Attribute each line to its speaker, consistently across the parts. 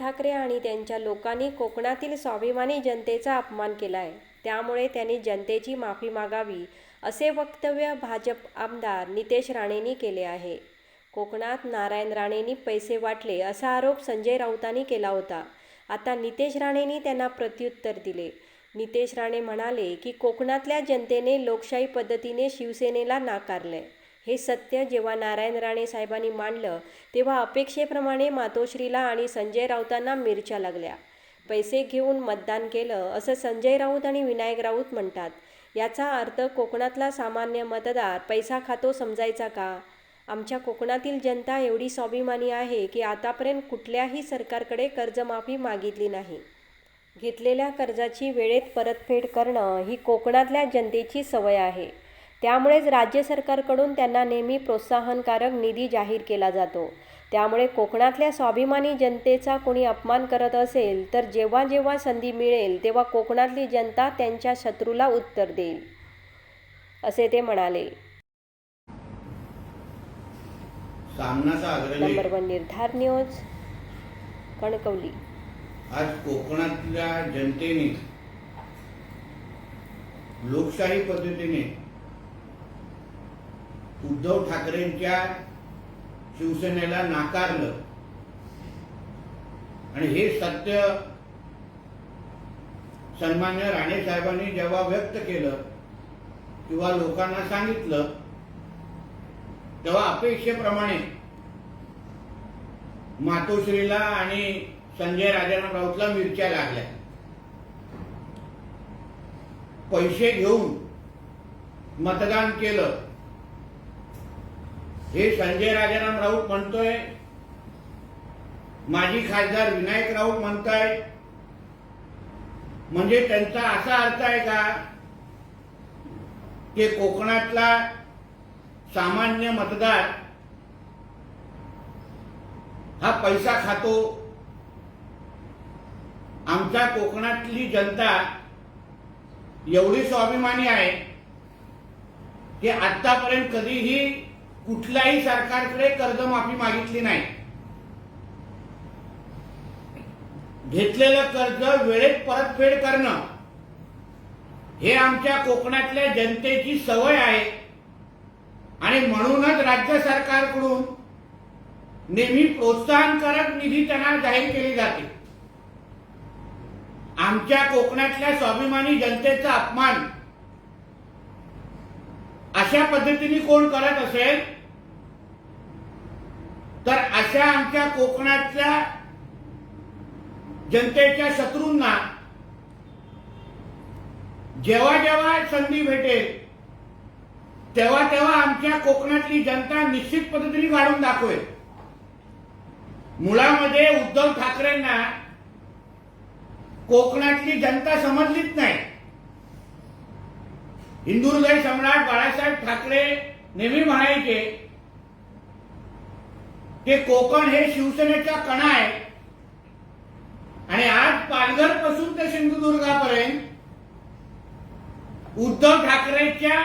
Speaker 1: ठाकरे आणि त्यांच्या लोकांनी कोकणातील स्वाभिमानी जनतेचा अपमान केला आहे त्यामुळे त्यांनी जनतेची माफी मागावी असे वक्तव्य भाजप आमदार नितेश राणेंनी केले आहे. कोकणात नारायण राणेंनी पैसे वाटले असा आरोप संजय राऊतांनी केला होता. आता नितेश राणेंनी त्यांना प्रत्युत्तर दिले. नितेश राणे म्हणाले की कोकणातल्या जनतेने लोकशाही पद्धतीने शिवसेनेला नाकारले हे सत्य जेव्हा नारायण राणे साहेबांनी मांडलं तेव्हा अपेक्षेप्रमाणे मातोश्रीला आणि संजय राऊतांना मिरच्या लागल्या. पैसे घेऊन मतदान केलं असं संजय राऊत आणि विनायक राऊत म्हणतात. याचा अर्थ कोकणातला सामान्य मतदार पैसा खातो समजायचा का? आमच्या कोकणातील जनता एवढी स्वाभिमानी आहे की आतापर्यंत कुठल्याही सरकारकडे कर्जमाफी मागितली नाही. घेतलेल्या कर्जाची वेळेत परतफेड करणं ही कोकणातल्या जनतेची सवय आहे. त्यामुळेच राज्य सरकारकडून त्यांना नेहमी प्रोत्साहनकारक निधी जाहीर केला जातो. त्यामुळे कोकणातल्या स्वाभिमानी जनतेचा कोणी अपमान करत असेल तर जेव्हा जेव्हा संधी मिळेल तेव्हा कोकणातली जनता त्यांच्या शत्रूला उत्तर देईल. असे ते म्हणाले. Number one Nirdhar news Kankavli.
Speaker 2: आज कोकणातल्या जनतेने लोकशाही पद्धतीने उद्धव ठाकरेंच्या शिवसेनेला नाकारलं. आणि हे सत्य सन्मान्य राणे साहेबांनी जेव्हा व्यक्त केलं किंवा लोकांना सांगितलं तेव्हा अपेक्षेप्रमाणे मातोश्रीला आणि संजय राजाराम राऊतला मिरच्या लागल्या. पैसे घेऊन मतदान केलं. हे संजय राजाराम राऊत म्हणतोय. माजी खासदार विनायक राऊत म्हणताय. म्हणजे त्यांचा असा अर्थ आहे का? की कोकणातला सामान्य मतदार हा पैसा खातो. आमच्या कोकणातली जनता एवढी स्वाभिमानी आहे की आतापर्यंत कधीही कुठल्याही सरकारकडे कर्जमाफी मागितली नाही. घेतलेलं कर्ज वेळेत परतफेड करणं हे आमच्या कोकणातल्या जनतेची सवय आहे. आणि म्हणूनच राज्य सरकारकडून नेहमी प्रोत्साहनकारक निधी त्यांना जाहीर केली जाते. आमच्या कोकणातल्या स्वाभिमानी जनतेचा अपमान अशा पद्धतीने कोण करत असेल तर अशा आमच्या कोकणातल्या जनतेच्या शत्रूंना जेव्हा जेव्हा संधी भेटेल तेव्हा तेव्हा आमच्या कोकणातली जनता निश्चित पद्धतीने काढून दाखवेल. मुळामध्ये उद्धव ठाकरेंना कोकणातली जनता समजलीच नाही. हिंदुहृदय सम्राट बाळासाहेब ठाकरे नेहमी म्हणायचे की कोकण हे शिवसेनेचा कणा आहे. आणि आज पालघरपासून ते सिंधुदुर्गापर्यंत उद्धव ठाकरेच्या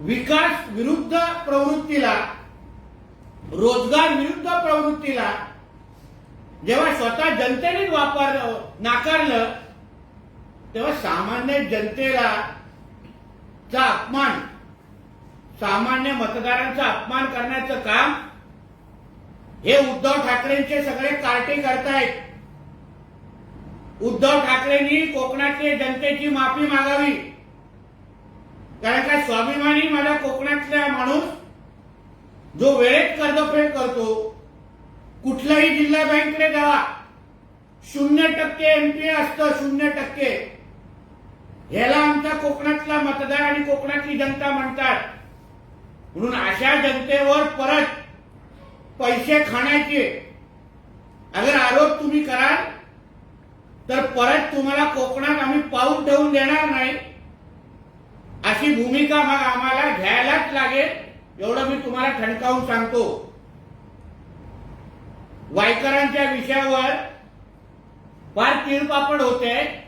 Speaker 2: विकास विरुद्ध प्रवृत्तीला रोजगार विरुद्ध प्रवृत्तीला जेव्हा स्वतः जनतेने वापर नाकारलं तेव्हा सामान्य जनतेला चा अपमान. सामान्य मतदारांचा अपमान करण्याचं काम हे उद्धव ठाकरेंचे सगळे कार्टे करतायत. उद्धव ठाकरेंनी कोकणातल्या जनतेची माफी मागावी. कारण का स्वाभिमानी माझ्या कोकणातला माणूस जो वेळेत कर्जफेड करतो कुठलाही जिल्हा बँकेकडे जावा. शून्य टक्के एमपीए असतं शून्य टक्के. ह्याला आमच्या कोकणातला मतदार आणि कोकणातली जनता म्हणतात. म्हणून अशा जनतेवर परत पैसे खाण्याचे अगर आरोप तुम्ही कराल तर परत तुम्हाला कोकणात आम्ही पाऊल ठेवून देणार नाही. अशी भूमिका मग आम्हाला घ्यायलाच लागेल एवढं मी तुम्हाला ठणकावून सांगतो. वायकरांच्या विषयावर फार तीळपापड होते.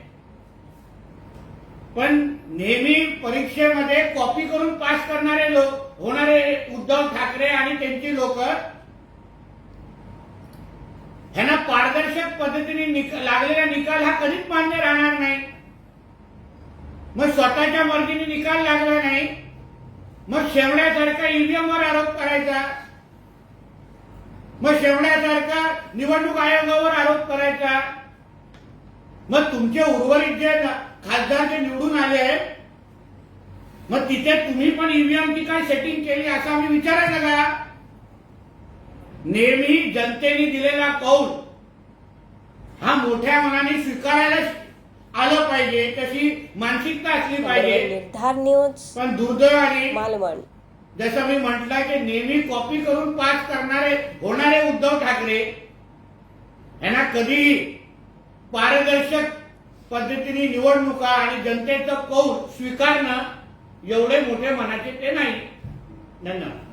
Speaker 2: पण नेहमी परीक्षेमध्ये कॉपी करून पास करणारे लोक होणारे उद्धव ठाकरे आणि त्यांची लोक ह्यांना पारदर्शक पद्धतीने निक- लागलेला निकाल हा कधीच मान्य राहणार नाही. मग स्वतःच्या मर्जीने निकाल लागला नाही. मग शेवण्यासारखा ईव्हीएम वर आरोप करायचा. मग शेवण्यासारखा निवडणूक आयोगावर आरोप करायचा. मग तुमचे उर्वरित जे खासदार जे निवडून आले आहेत. मग तिथे तुम्ही पण ईव्हीएमची काय सेटिंग केली असं आम्ही विचारायचं का नेहमी जनतेने दिलेला कौल हा मोठ्या मनाने स्वीकारायला आलं पाहिजे. तशी मानसिकता असली पाहिजे. पण दुर्दैवाने
Speaker 1: मालवण.
Speaker 2: जसं मी म्हटलं की नेहमी कॉपी करून पास करणारे होणारे उद्धव ठाकरे यांना कधीही पारदर्शक पद्धतीने निवडणुका आणि जनतेचं कौल स्वीकारणं एवढे मोठे मनाचे ते नाही. धन्यवाद.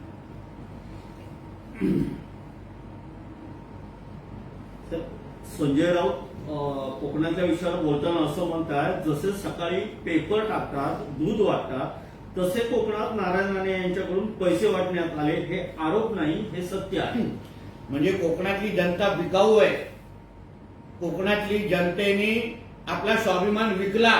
Speaker 3: संजय राऊत कोकणातल्या विषयावर बोलताना असं म्हणतात जसे सकाळी पेपर टाकतात दूध वाटतात तसे कोकणात नारायण राणे यांच्याकडून पैसे वाटण्यात आले हे आरोप नाही हे सत्य आहे.
Speaker 2: म्हणजे कोकणातली जनता बिकाऊ आहे. कोकणातली जनतेने आपला स्वाभिमान विकला.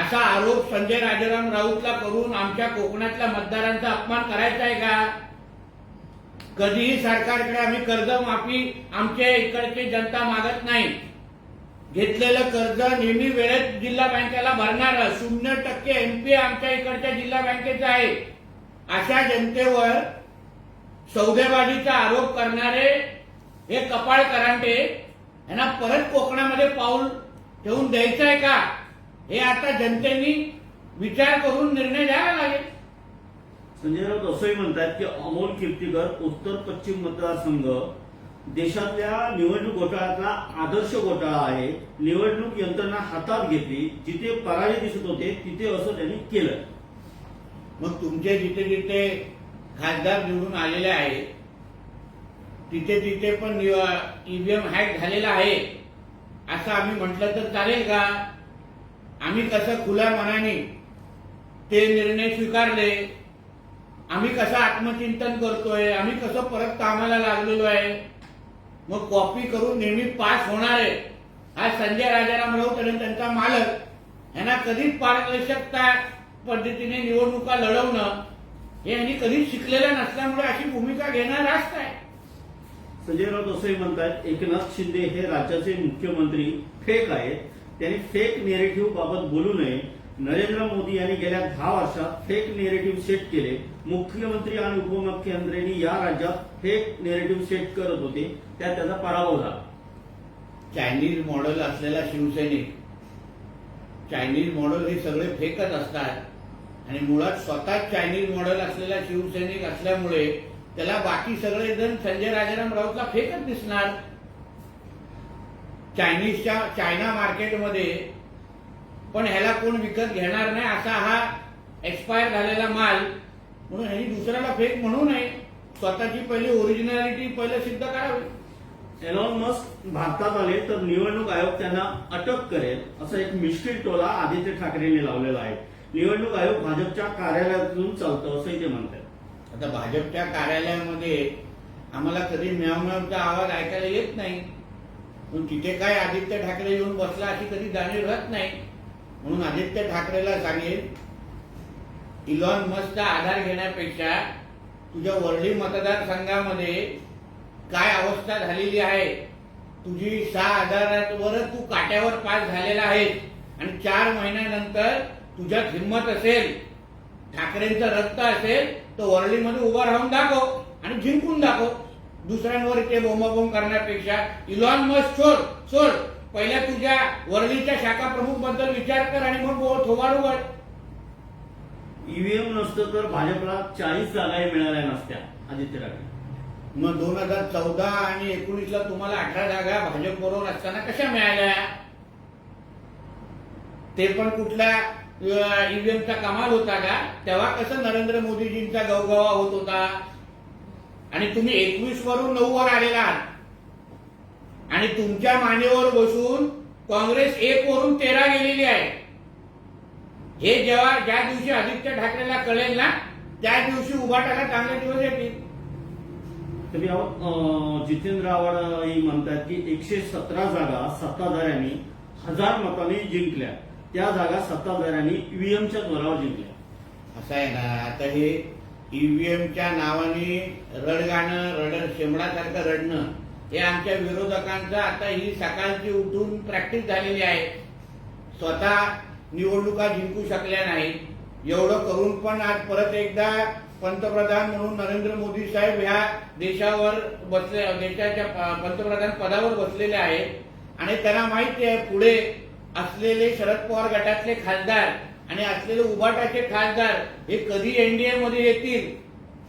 Speaker 2: असा आरोप संजय राजाराम राऊतला करून आमच्या कोकणातल्या मतदारांचा अपमान करायचा आहे का? कधीही सरकारकडे आम्ही कर्ज माफी आमच्या इकडची जनता मागत नाही. घेतलेलं कर्ज नेहमी वेळेत जिल्हा बँकेला भरणार. शून्य टक्के एमपी आमच्या इकडच्या जिल्हा बँकेचं आहे. अशा जनतेवर सौदेबाजीचा आरोप करणारे हे कपाळ करांटे यांना परत कोकणामध्ये पाऊल ठेवून द्यायचं आहे का? हे आता जनतेनी विचार करून निर्णय घ्यावा लागेल.
Speaker 3: संजय राऊत असंही म्हणतात की अमोल कीर्तीकर उत्तर पश्चिम मतदारसंघ देशातल्या निवडणूक घोटाळ्यातला आदर्श घोटाळा आहे. निवडणूक यंत्रणा हातात घेतली. जिथे पराजय दिसत होते तिथे असं त्यांनी केलं.
Speaker 2: मग तुमचे जिथे जिथे खासदार निवडून आलेले आहेत तिथे तिथे पण ईव्हीएम हॅक झालेला आहे. असं आम्ही म्हटलं तर चालेल का? आम्ही कसं खुल्या मनाने ते निर्णय स्वीकारले आम्ही कसं आत्मचिंतन करतोय आम्ही कसं परत कामाला लागलेलो आहे मग कॉपी करून नेहमी पास होणार आहे. हा संजय राजाराम राऊत आणि त्यांचा मालक यांना कधीच पारदर्शकता पद्धतीने निवडणुका लढवणं हे यांनी कधीच शिकलेलं नसल्यामुळे अशी भूमिका घेणं रास्त आहे.
Speaker 3: संजय राऊत असंही म्हणतात एकनाथ शिंदे हे राज्याचे मुख्यमंत्री फेक आहेत. त्यांनी फेक नेरेटिव्ह बाबत बोलू नये. नरेंद्र मोदी यांनी गेल्या दहा वर्षात फेक नेरेटिव्ह सेट केले. मुख्यमंत्री आणि उपमुख्यमंत्र्यांनी या राज्यात फेक नेरेटिव्ह सेट करत होते. त्यात त्याचा पराभव झाला.
Speaker 2: चायनीज मॉडेल असलेला शिवसैनिक. चायनीज मॉडेल हे सगळे फेकच असतात. आणि मुळात स्वतः चायनीज मॉडेल असलेला शिवसैनिक असल्यामुळे त्याला बाकी सगळे जण संजय राजाराम राऊतला फेकच दिसणार. चायनीजच्या चायना मार्केटमध्ये पण ह्याला कोण विकत घेणार नाही असा हा एक्सपायर झालेला माल. म्हणून ह्यांनी दुसऱ्याला फेक म्हणू नये. स्वतःची पहिली ओरिजिनॅलिटी पहिले सिद्ध करावी.
Speaker 3: एलॉन मस्क भारतात आले तर निवडणूक आयोग त्यांना अटक करेल असं एक मिश्किल टोला आदित्य ठाकरेंनी लावलेला आहे. निवडणूक आयोग भाजपच्या कार्यालयातून चालतं असंही ते म्हणतात.
Speaker 2: आता भाजपच्या कार्यालयामध्ये आम्हाला कधी म्यावम्यावचा आवाज ऐकायला येत नाही. पण तिथे काय आदित्य ठाकरे येऊन बसला अशी कधी जाणीव राहत नाही. म्हणून आदित्य ठाकरेला सांगेल इलॉन मस्कचा आधार घेण्यापेक्षा तुझ्या वर्ली मतदारसंघामध्ये काय अवस्था झालेली आहे? तुझी सहा हजारावर तू काट्यावर पास झालेला आहे आणि चार महिन्यानंतर तुझ्यात हिंमत असेल ठाकरेंचं रक्त असेल तर वरळीमध्ये उभा राहून दाखव आणि जिंकून दाखव. दुसऱ्यांवर ते बोंबाबोंब करण्यापेक्षा इलॉन मस्क सोड सोड पहिल्या तुझ्या वरळीच्या शाखा प्रमुखबद्दल विचार कर आणि मग थोबाड उघड.
Speaker 3: ईव्हीएम नसतं तर भाजपला चाळीस जागाही मिळाल्या नसत्या आदित्य ठाकरे.
Speaker 2: मग दोन हजार चौदा आणि एकोणीसला तुम्हाला अठरा जागा भाजप बरोबर असताना कशा मिळाल्या? ते पण कुठल्या? ईव्हीएमचा कमाल होता का? तेव्हा कसं नरेंद्र मोदीजींचा गवगवा होत होता? आणि तुम्ही एकवीस वरून नऊ वर आलेला आहात. आणि तुमच्या मानेवर बसून काँग्रेस एक वरून तेरा गेलेली आहे. हे जेव्हा ज्या दिवशी आदित्य ठाकरेला कळेल ना त्या दिवशी उभाटाला चांगले दिवस येतील.
Speaker 3: तरी जितेंद्र आव्हाड म्हणतात की एकशे सतरा जागा सत्ताधाऱ्यांनी हजार मतांनी जिंकल्या. त्या जागा सत्ताधाऱ्यांनी ईव्हीएमच्या जोरावर जिंकल्या.
Speaker 2: असं आहे ना आता हे ईव्हीएमच्या नावाने रडगाणं रड शेंबडासारखं रडणं हे आमच्या विरोधकांचं आता ही सकाळची उठून प्रॅक्टिस झालेली आहे. स्वतः निवडणुका जिंकू शकल्या नाही. एवढं करून पण आज परत एकदा पंतप्रधान म्हणून नरेंद्र मोदी साहेब ह्या देशावर बसले देशाच्या पंतप्रधान पदावर बसलेले आहेत. आणि त्यांना माहिती आहे पुढे असलेले शरद पवार गटातले खासदार आणि असलेले उबाटाचे खासदार हे कधी एनडीए मध्ये येतील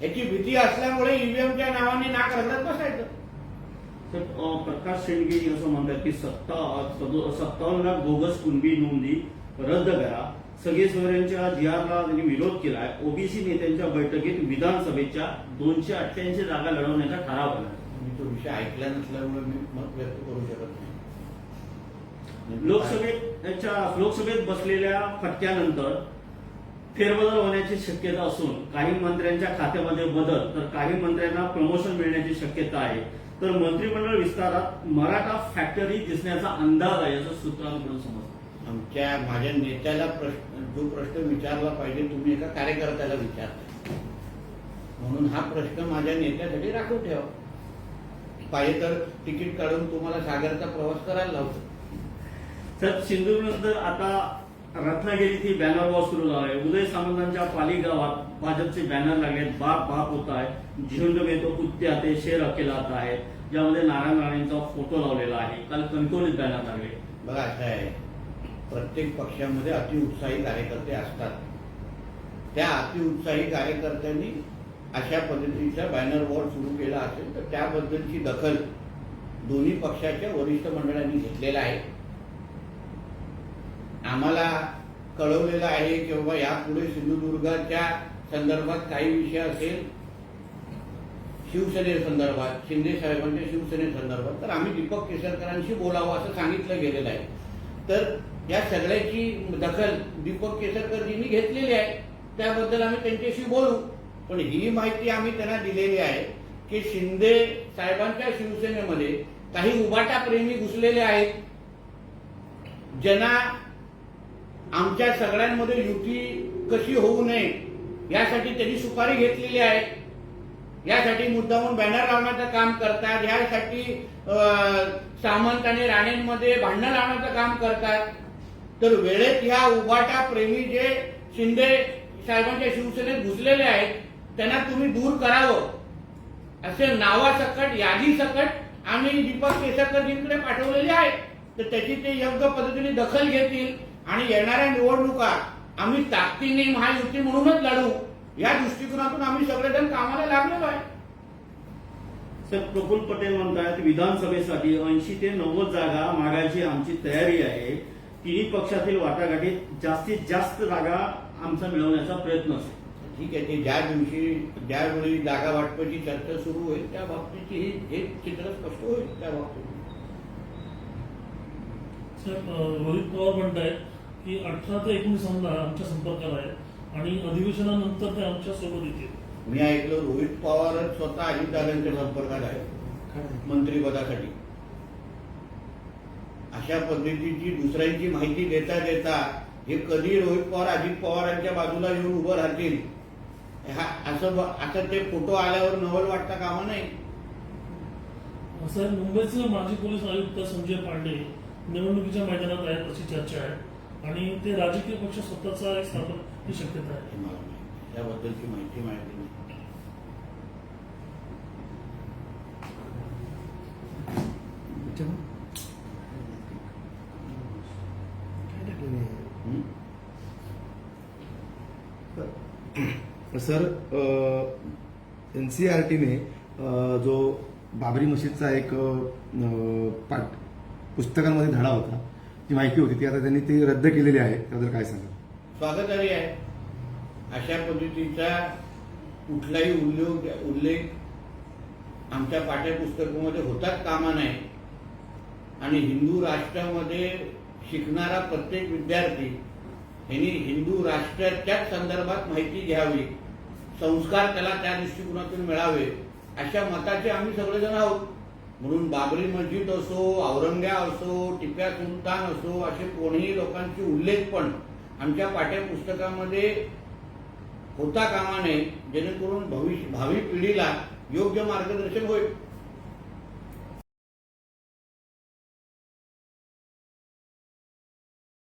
Speaker 2: याची भीती असल्यामुळे ईव्हीएमच्या नावाने नाक रगडत बसायचं.
Speaker 3: तर प्रकाश शेंडगे असं म्हणतात की सत्ता सत्तावन्न लाख बोगस कुणबी नोंदी रद्द करा. सगळे सोयऱ्यांच्या जिआरला त्यांनी विरोध केलाय. ओबीसी नेत्यांच्या बैठकीत विधानसभेच्या दोनशे अठ्ठ्याऐंशी जागा लढवण्याचा ठराव आला
Speaker 2: मी तो विषय ऐकला नसल्यामुळे मी मत व्यक्त करू शकत नाही.
Speaker 3: लोकसभेच्या लोकसभेत बसलेल्या फटक्यानंतर फेरबदल होण्याची शक्यता असून काही मंत्र्यांच्या खात्यामध्ये बदल तर काही मंत्र्यांना प्रमोशन मिळण्याची शक्यता आहे. तर मंत्रिमंडळ विस्तारात मराठा फॅक्टरी दिसण्याचा अंदाज आहे असं सूत्रांकडून समजतं.
Speaker 2: आमच्या माझ्या नेत्याला प्रश्न जो प्रश्न विचारला पाहिजे तुम्ही एका कार्यकर्त्याला विचारता. म्हणून हा प्रश्न माझ्या नेत्यासाठी राखून ठेवा. पाहिजे तर तिकीट काढून तुम्हाला सागरचा प्रवास करायला लावतो.
Speaker 3: तर सिंधुदुर्ग नंतर आता रत्नागिरी ती बॅनर वॉर सुरू झाला आहे उदय सामंतांच्या पाली गावात भाजपचे बॅनर लागलेत. बाप बाप होत आहे. झुंड में कुत्ते आते शेर अकेला आता आहे ज्यामध्ये नारायण राणेंचा फोटो लावलेला आहे. काल कणकवलीत बॅनर लागले.
Speaker 2: बघा असं आहे प्रत्येक पक्षामध्ये अतिउत्साही कार्यकर्ते असतात. त्या अतिउत्साही कार्यकर्त्यांनी अशा पद्धतीचा बॅनर वॉर सुरू केला असेल तर त्याबद्दलची दखल दोन्ही पक्षाच्या वरिष्ठ मंडळांनी घेतलेला आहे. आम्हाला कळवलेलं आहे की बाबा यापुढे सिंधुदुर्गाच्या संदर्भात काही विषय असेल शिवसेनेसंदर्भात शिंदे साहेबांच्या शिवसेनेसंदर्भात तर आम्ही दीपक केसरकरांशी बोलावं असं सांगितलं गेलेलं आहे. तर या सगळ्याची दखल दीपक केसरकरजींनी घेतलेली आहे. त्याबद्दल आम्ही त्यांच्याशी बोलू. पण ही माहिती आम्ही त्यांना दिलेली आहे की शिंदे साहेबांच्या शिवसेनेमध्ये काही उबाटा प्रेमी घुसलेले आहेत. ज्यांना आमच्या सगळ्यांमध्ये युती कशी होऊ नये यासाठी त्यांनी सुपारी घेतलेली आहे. यासाठी मुद्दामून बॅनर लावण्याचं काम करतात. यासाठी सामंत आणि राणेंमध्ये भांडणं लावण्याचं काम करतात. तर वेळेत ह्या उबाटा प्रेमी जे शिंदे साहेबांच्या शिवसेनेत घुसलेले आहेत त्यांना तुम्ही दूर करावं. असे नावासकट यादीसकट आम्ही दीपक केसरकरजींकडे पाठवलेले आहे. तर त्याची ते योग्य पद्धतीने दखल घेतील. आणि येणाऱ्या निवडणुका आम्ही ताकदीने महायुती म्हणूनच लढू या दृष्टिकोनातून आम्ही सगळेजण कामाला लागलेलो आहे.
Speaker 3: सर प्रफुल्ल पटेल म्हणतात विधानसभेसाठी ऐंशी ते नव्वद जागा मागायची आमची तयारी आहे. तिन्ही पक्षातील वाटाघाटीत जास्तीत जास्त जागा आमचा मिळवण्याचा प्रयत्न असेल.
Speaker 2: ठीक आहे ते ज्या दिवशी ज्यावेळी जागा वाटपाची चर्चा सुरू होईल त्या बाबतीची हे चित्र स्पष्ट होईल त्या बाबतीत.
Speaker 4: अ, रोहित पवार म्हणतायत की अठरा ते एकोणीस आमदार आमच्या संपर्कात आहेत आणि अधिवेशनानंतर ते आमच्यासोबत येतील.
Speaker 2: मी ऐकलं रोहित पवारच स्वतः अजितदादांच्या संपर्कात आहे. मंत्रिपदासाठी अशा पद्धतीची दुसऱ्यांची माहिती देता देता हे कधी रोहित पवार अजित पवारांच्या बाजूला येऊन उभं राहतील हा असं असं ते फोटो आल्यावर नवल वाटता कामा नाही
Speaker 4: साहेब मुंबईचे माजी पोलीस आयुक्त संजय पांडे निवडणुकीच्या मैदानात आहेत अशी चर्चा आहे. आणि ते राजकीय पक्ष स्वतःचा एक स्थापन ही शक्यता आहे
Speaker 2: हे मला माहिती. त्याबद्दलची माहिती माहिती नाही हं?
Speaker 5: सर एन सी आर टीने जो बाबरी मशीदचा एक पाठ पुस्तकांमध्ये धडा होता जी माहिती होती ती आता त्यांनी ती रद्द केलेली आहे. त्याबद्दल काय सांगा
Speaker 2: स्वागतार्ह आहे. अशा पद्धतीचा कुठलाही उल्लेख उल्लेख आमच्या पाठ्यपुस्तकामध्ये होताच कामा नाही आणि हिंदू राष्ट्रामध्ये शिकणारा प्रत्येक विद्यार्थी यांनी हिंदू राष्ट्राच्याच संदर्भात माहिती घ्यावी संस्कार त्याला त्या दृष्टिकोनातून मिळावे अशा मताचे आम्ही सगळेजण आहोत. म्हणून बाबरी मस्जिद असो औरंग्या असो टिप्या सुलतान असो असे कोणीही लोकांचे उल्लेख पण आमच्या पाठ्यपुस्तकामध्ये होता कामा नये जेणेकरून भविष्य भावी पिढीला योग्य मार्गदर्शन होईल.